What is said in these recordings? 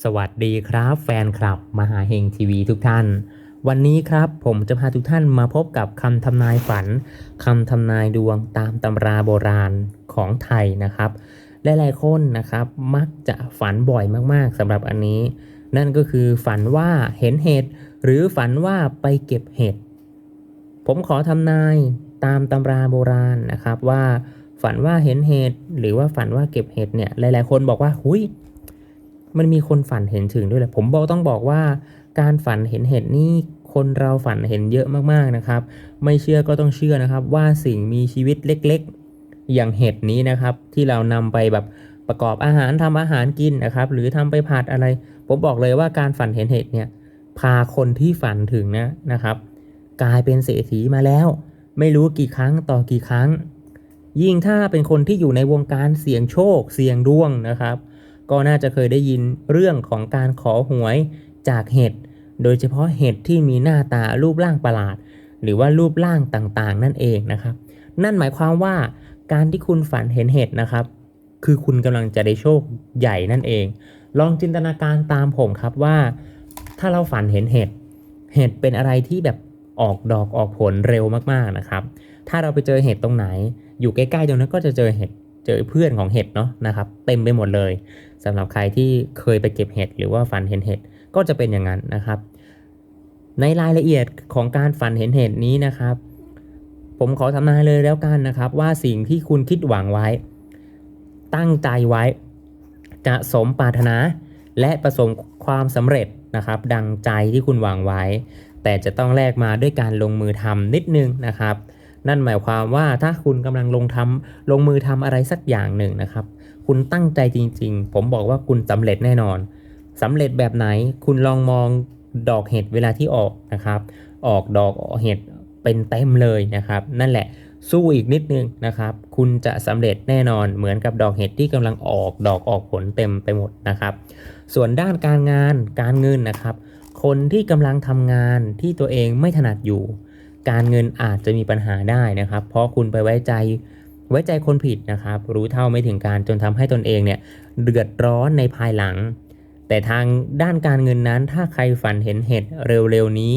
สวัสดีครับแฟนคลับ มหาเฮงทีวีทุกท่าน วันนี้ครับผมจะพาทุกท่านมาพบกับคำทำนายฝันคำทำนายดวงตามตำราโบราณของไทยนะครับหลายๆคนนะครับมักจะฝันบ่อยมากๆสำหรับอันนี้ นั่นก็คือฝันว่าเห็นเห็ดหรือฝันว่าไปเก็บเห็ดผมขอทำนายตามตำราโบราณนะครับว่าฝันว่าเห็นเห็ดหรือว่าฝันว่าเก็บเห็ดเนี่ยหลาย ๆ คนบอกว่าหุย มันมีคนฝันเห็นถึงด้วยแหละผมบอกต้องบอกว่า การฝันเห็นเห็ดนี่คนเราฝันเห็นเยอะมากๆนะครับ ไม่เชื่อก็ต้องเชื่อนะครับ ว่าสิ่งมีชีวิตเล็กๆ อย่างเห็ดนี้นะครับ ที่เรานำไปแบบประกอบอาหารทำอาหารกินนะครับ หรือทำไปผัดอะไร ผมบอกเลยว่าการฝันเห็นเห็ดเนี่ยพาคนที่ฝันถึงนะนะครับ กลายเป็นเศรษฐีมาแล้ว ไม่รู้กี่ครั้งต่อกี่ครั้ง ยิ่งถ้าเป็นคนที่อยู่ในวงการเสี่ยงโชคเสี่ยงดวงนะครับ ก็น่าจะเคยได้ยินเรื่องของการขอหวยจากเห็ด โดยเฉพาะเห็ดที่มีหน้าตารูปร่างประหลาด หรือว่ารูปร่างต่างๆ นั่นเองนะครับ นั่นหมายความว่าการที่คุณฝันเห็นเห็ดนะครับ คือคุณกำลังจะได้โชคใหญ่นั่นเอง ลองจินตนาการตามผมครับว่า ถ้าเราฝันเห็นเห็ด เห็ดเป็นอะไรที่แบบออกดอกออกผลเร็วมากๆนะครับ ถ้าเราไปเจอเห็ดตรงไหน อยู่ใกล้ๆตรงนั้นก็จะเจอเห็ด เจอเพื่อนของเห็ดเนาะนะครับ เต็มไปหมดเลย สำหรับใครที่เคยไปเก็บเห็ดหรือว่าฝันเห็นเห็ดก็จะเป็นอย่างนั้นนะครับ ในรายละเอียดของการฝันเห็นเห็ดนี้นะครับ ผมขอทำนายเลยแล้วกันนะครับ ว่าสิ่งที่คุณคิดหวังไว้ ตั้งใจไว้ จะสมปรารถนา และประสบความสำเร็จนะครับ ดังใจที่คุณหวังไว้ แต่จะต้องแลกมาด้วยการลงมือทำนิดนึงนะครับ นั่นหมายความว่าถ้าคุณกำลังลงทำลงมือทำอะไรสักอย่างหนึ่งนะครับ คุณตั้งใจจริง ๆ ผมบอกว่าคุณสำเร็จแน่นอนสำเร็จแบบไหนคุณลองมองดอกเห็ดเวลาที่ออกนะครับ ออกดอกเห็ดเป็นเต็มเลยนะครับ นั่นแหละสู้อีกนิดนึงนะครับ คุณจะสำเร็จแน่นอนเหมือนกับดอกเห็ดที่กำลังออกดอกออกผลเต็มไปหมดนะครับ ส่วนด้านการงานการเงินนะครับ คนที่กำลังทำงานที่ตัวเองไม่ถนัดอยู่ การเงินอาจจะมีปัญหาได้นะครับ เพราะคุณไปไว้ใจไว้ใจคนผิดนะครับ รู้เท่าไม่ถึงการจนทำให้ตนเองเนี่ยเดือดร้อนในภายหลัง แต่ทางด้านการเงินนั้น ถ้าใครฝันเห็นเหตุเร็วๆนี้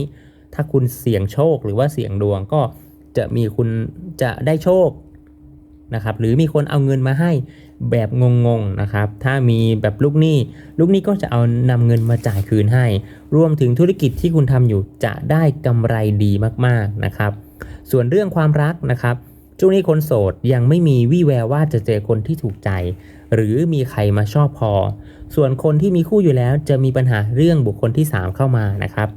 ถ้าคุณเสี่ยงโชคหรือว่าเสี่ยงดวงก็จะมีคุณจะได้โชค นะครับหรือมีคนเอาเงินมาให้แบบงงๆนะครับถ้ามีแบบลูกหนี้ ลูกหนี้ก็จะเอานำเงินมาจ่ายคืนให้ รวมถึงธุรกิจที่คุณทำอยู่จะได้กำไรดีมากๆนะครับ ส่วนเรื่องความรักนะครับช่วงนี้คนโสดยังไม่มีวี่แววว่าจะเจอคนที่ถูกใจ หรือมีใครมาชอบพอ ส่วนคนที่มีคู่อยู่แล้วจะมีปัญหาเรื่องบุคคลที่ 3 เข้ามานะครับ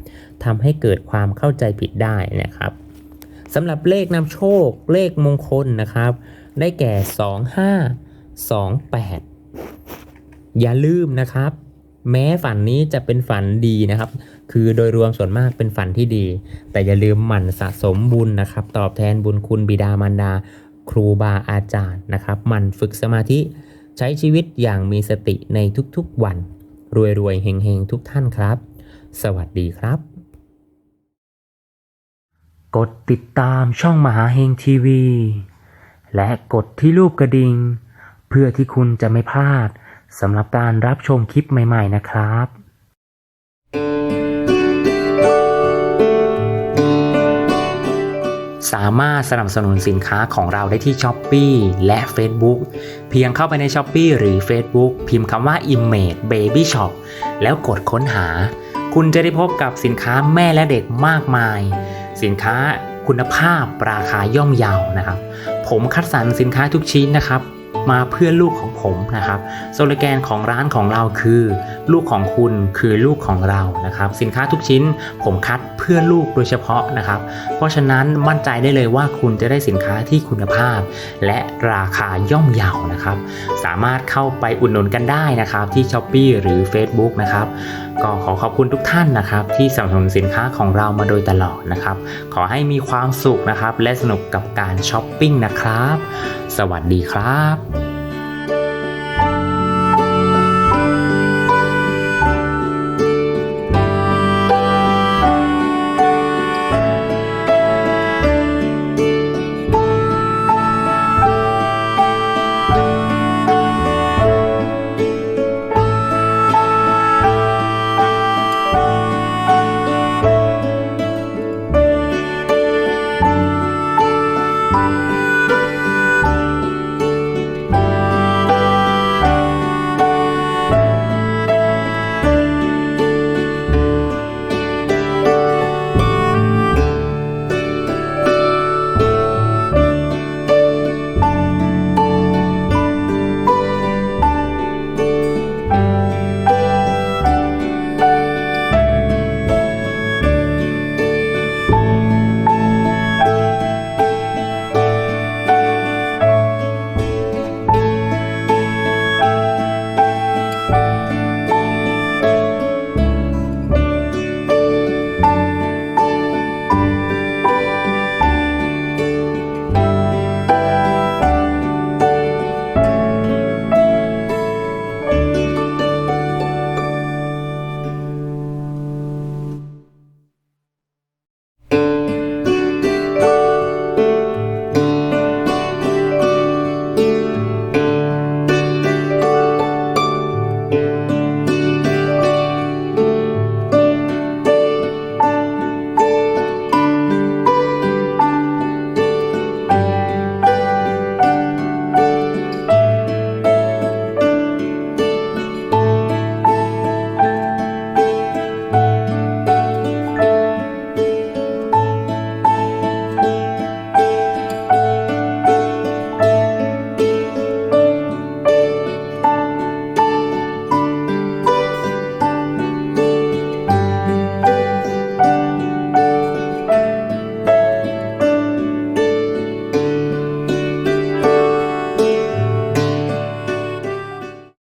ทำให้เกิดความเข้าใจผิดได้นะครับสำหรับเลขนำโชคเลขมงคลนะครับ ได้แก่ 2528 อย่าลืมนะครับ แม้ฝันนี้จะเป็นฝันดีนะครับ คือโดยรวมส่วนมากเป็นฝันที่ดี แต่อย่าลืมหมั่นสะสมบุญนะครับ ตอบแทนบุญคุณบิดามารดา ครูบาอาจารย์นะครับหมั่นฝึกสมาธิใช้ชีวิตอย่างมีสติในทุกๆวัน รวยๆเฮงๆทุกท่านครับ สวัสดีครับ กดติดตามช่องมหาเฮงทีวี และกดที่รูปกระดิ่งเพื่อที่คุณจะไม่พลาดสำหรับการรับชมคลิปใหม่ ๆ นะครับสามารถสนับสนุนสินค้าของเราได้ที่ s h อ p e e และ Facebook เพียงเข้าไปใน s h อ p e e หรือ Facebook พิมพ์คำว่า Image Baby Shop แล้วกดค้นหา คุณจะได้พบกับสินค้าแม่และเด็กมากมาย สินค้า คุณภาพราคาย่อมเยาวนะครับ ผมคัดสรรสินค้าทุกชิ้นนะครับ มาเพื่อลูกของผมนะครับสโลแกนของร้านของเราคือ ลูกของคุณคือลูกของเรานะครับ สินค้าทุกชิ้นผมคัดเพื่อลูกโดยเฉพาะนะครับ เพราะฉะนั้นมั่นใจได้เลยว่าคุณจะได้สินค้าที่คุณภาพ และราคาย่อมเยาวนะครับ สามารถเข้าไปอุดหนุนกันได้นะครับที่ s h อ p e e หรือ Facebook นะครับ ก็ขอขอบคุณทุกท่านนะครับ ที่สนับสนุนสินค้าของเรามาโดยตลอดนะครับ ขอให้มีความสุขนะครับ และสนุกกับการช้อปปิ้งนะครับ สวัสดีครับ